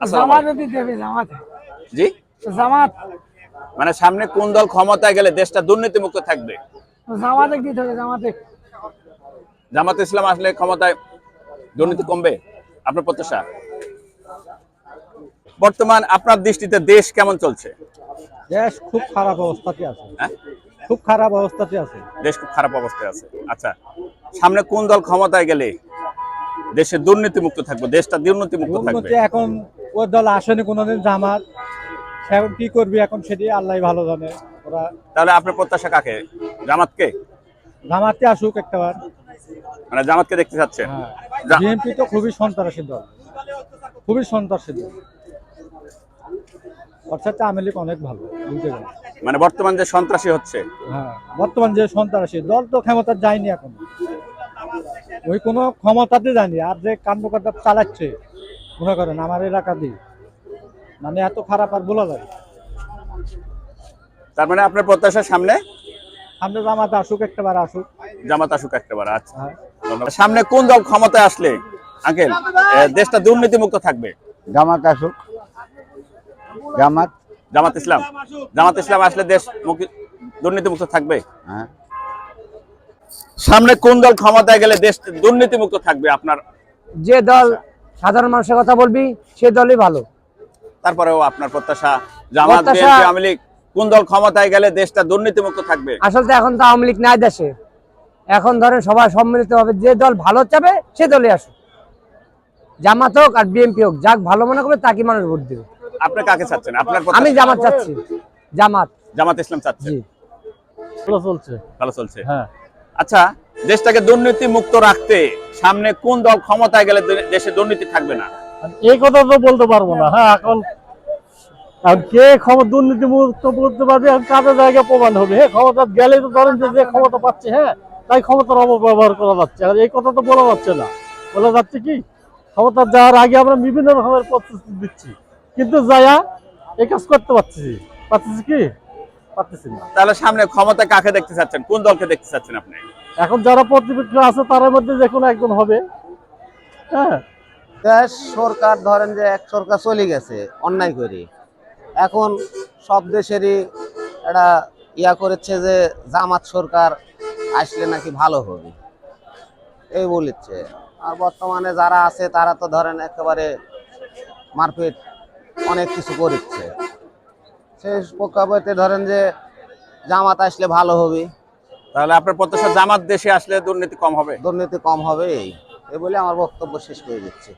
জামাতে দিতে জি? জামাত। মানে সামনে কোন দল ক্ষমতায় গেলে দেশটা দুর্নীতি মুক্ত থাকবে? জামাতে দিতে হবে জামাতে? জামাত ইসলাম আসলে ক্ষমতায় দুর্নীতি কমবে? আপনার প্রত্যাশা? বর্তমান আপনার দৃষ্টিতে দেশ কেমন চলছে? দেশ খুব খারাপ অবস্থাতে আছে। হ্যাঁ? খুব খারাপ অবস্থাতে আছে। দেশ খুব খারাপ অবস্থায় আছে। আচ্ছা সামনে কোন দল ক্ষমতায় গেলে দেশে দুর্নীতি মুক্ত থাকবে? দেশটা দুর্নীতি মুক্ত থাকবে এখন ওই দল আসেনি কোনোদিন জামাত। এখন কি করবি এখন সেটি আল্লাহ ভালো জানে। ওরা তাহলে আপনার প্রত্যাশা কাকে? জামাতকে? জামাতে আসুক একটাবার। মানে জামাতকে দেখতে চাচ্ছেন হ্যাঁ। বিএনপি তো খুবই সন্ত্রাসী দল। খুবই সন্ত্রাসী দল। অর্থাৎ আওয়ামী লীগ অনেক ভালো বুঝতে গেলে মানে বর্তমান যে সন্ত্রাসী হচ্ছে? হ্যাঁ বর্তমান যে সন্ত্রাসী দল তো ক্ষমতা যায়নি এখন। ওই কোনো ক্ষমতাতে যায়নি আর যে কাণ্ডকাণ্ড চালাচ্ছে মনে করেন আমার এলাকাতেই মানে এত খারাপ আর বলা যায় তার মানে আপনার প্রত্যাশা সামনে? সামনে জামাতে আসুক একটাবার আসুক। জামাত আসুক একটাবার আচ্ছা। হ্যাঁ। সামনে কোন দল ক্ষমতায় আসলে আঙ্কেল দেশটা দুর্নীতিমুক্ত থাকবে? জামাত আসুক। জামাত। জামাত ইসলাম। জামাত ইসলাম আসলে দেশ দুর্নীতি মুক্ত থাকবে? হ্যাঁ। সামনে কোন দল ক্ষমতায় গেলে দেশ দুর্নীতি মুক্ত থাকবে আপনার? যে দল সাধারণ মানুষের কথা বলবি সে দলই ভালো। তারপরেও আপনার প্রত্যাশা জামাত বিএনপি আওয়ামী লীগ কোন দল ক্ষমতায় গেলে দেশটা দুর্নীতি মুক্ত থাকবে? আসলে তো এখন তো আওয়ামী লীগ নাই দেশে। এখন ধরেন সবাই সম্মিলিত হবে যে দল ভালো চাবে সে দলে আসুক। জামাত হোক আর বিএনপি হোক যাক ভালো মনে করবে তাকে মানুষ ভোট দেবে। আপনি কাকে চাচ্ছেন? আপনার আমি জামাত চাচ্ছি। জামাত। জামাত ইসলাম চাচ্ছেন ভালো চলছে। ভালো চলছে। হ্যাঁ। আচ্ছা দেশটাকে দুর্নীতি মুক্ত রাখতে সামনে কোন দল ক্ষমতায় গেলে দেশে দুর্নীতি থাকবে না। এই কথা তো বলতে পারব না হ্যাঁ এখন কে দুর্নীতি মুক্ত জায়গায় প্রমাণ হবে? হ্যাঁ তো যে ক্ষমতা পাচ্ছে হ্যাঁ তাই ক্ষমতার অপব্যবহার করা যাচ্ছে। আর এই কথা তো বলা যাচ্ছে না। বলা যাচ্ছে কি? ক্ষমতা যাওয়ার আগে আমরা বিভিন্ন রকমের প্রস্তুতি দিচ্ছি। কিন্তু যায়া এই কাজ করতে পারছি পারতেছি কি? পারতেছি না। তাহলে সামনে ক্ষমতা কাকে দেখতে চাচ্ছেন? কোন দলকে দেখতে চাচ্ছেন আপনি? এখন যারা প্রতিপক্ষ আছে তার মধ্যে যে কোনো একজন হবে। হ্যাঁ। দেশ সরকার ধরেন যে এক সরকার চলে গেছে অন্যায় করে। এখন সব দেশেরই একটা ইয়া করেছে যে জামাত সরকার আসলে নাকি ভালো হবে। এই বলেছে। আর বর্তমানে যারা আছে তারা তো ধরেন একেবারে মারপিট অনেক কিছু করেছে। সেই প্রেক্ষাপটে ধরেন যে জামাত আসলে ভালো হবে। তাহলে আপনার প্রত্যাশা জামাত দেশে আসলে দুর্নীতি কম হবে? দুর্নীতি কম হবে এই এই বলে আমার বক্তব্য শেষ করে দিচ্ছি।